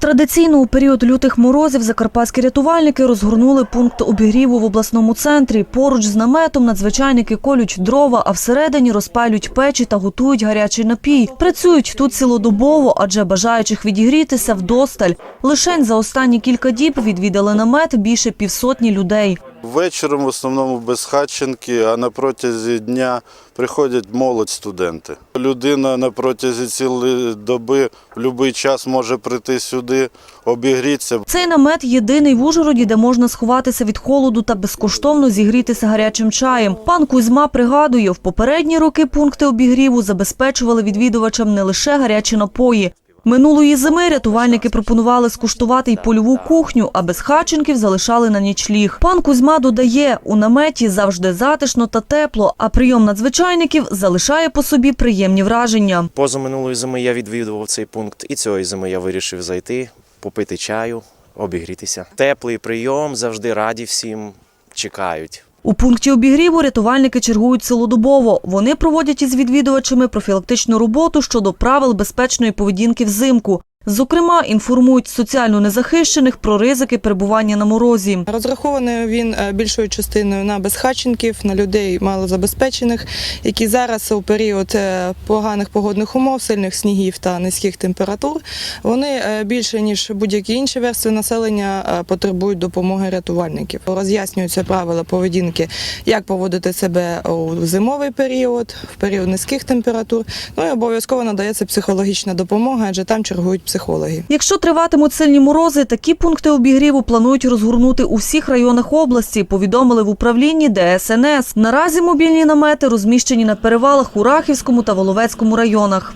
Традиційно у період лютих морозів закарпатські рятувальники розгорнули пункт обігріву в обласному центрі. Поруч з наметом надзвичайники колють дрова, а всередині розпалюють печі та готують гарячий напій. Працюють тут цілодобово, адже бажаючих відігрітися вдосталь. Лишень за останні кілька діб відвідали намет більше півсотні людей. Вечором в основному безхатченки, а на протязі дня приходять молодь студенти. Людина на протязі цілої доби в будь-який час може прийти сюди, обігрітися. Цей намет єдиний в Ужгороді, де можна сховатися від холоду та безкоштовно зігрітися гарячим чаєм. Пан Кузьма пригадує, в попередні роки пункти обігріву забезпечували відвідувачам не лише гарячі напої. Минулої зими рятувальники пропонували скуштувати й польову кухню, а безхатченків залишали на нічліг. Пан Кузьма додає, у наметі завжди затишно та тепло, а прийом надзвичайників залишає по собі приємні враження. Позаминулої зими я відвідував цей пункт, і цієї зими я вирішив зайти, попити чаю, обігрітися. Теплий прийом, завжди раді всім, чекають. У пункті обігріву рятувальники чергують цілодобово. Вони проводять із відвідувачами профілактичну роботу щодо правил безпечної поведінки взимку. Зокрема, інформують соціально незахищених про ризики перебування на морозі. Розрахований він е, більшою частиною на безхатченків, на людей малозабезпечених, які зараз у період е, поганих погодних умов, сильних снігів та низьких температур, вони е, більше ніж будь-які інші верстви населення потребують допомоги рятувальників. Роз'яснюються правила поведінки, як поводити себе у зимовий період, в період низьких температур. Ну і обов'язково надається психологічна допомога, адже там чергують психологи. Якщо триватимуть сильні морози, такі пункти обігріву планують розгорнути у всіх районах області, повідомили в управлінні ДСНС. Наразі мобільні намети розміщені на перевалах у Рахівському та Воловецькому районах.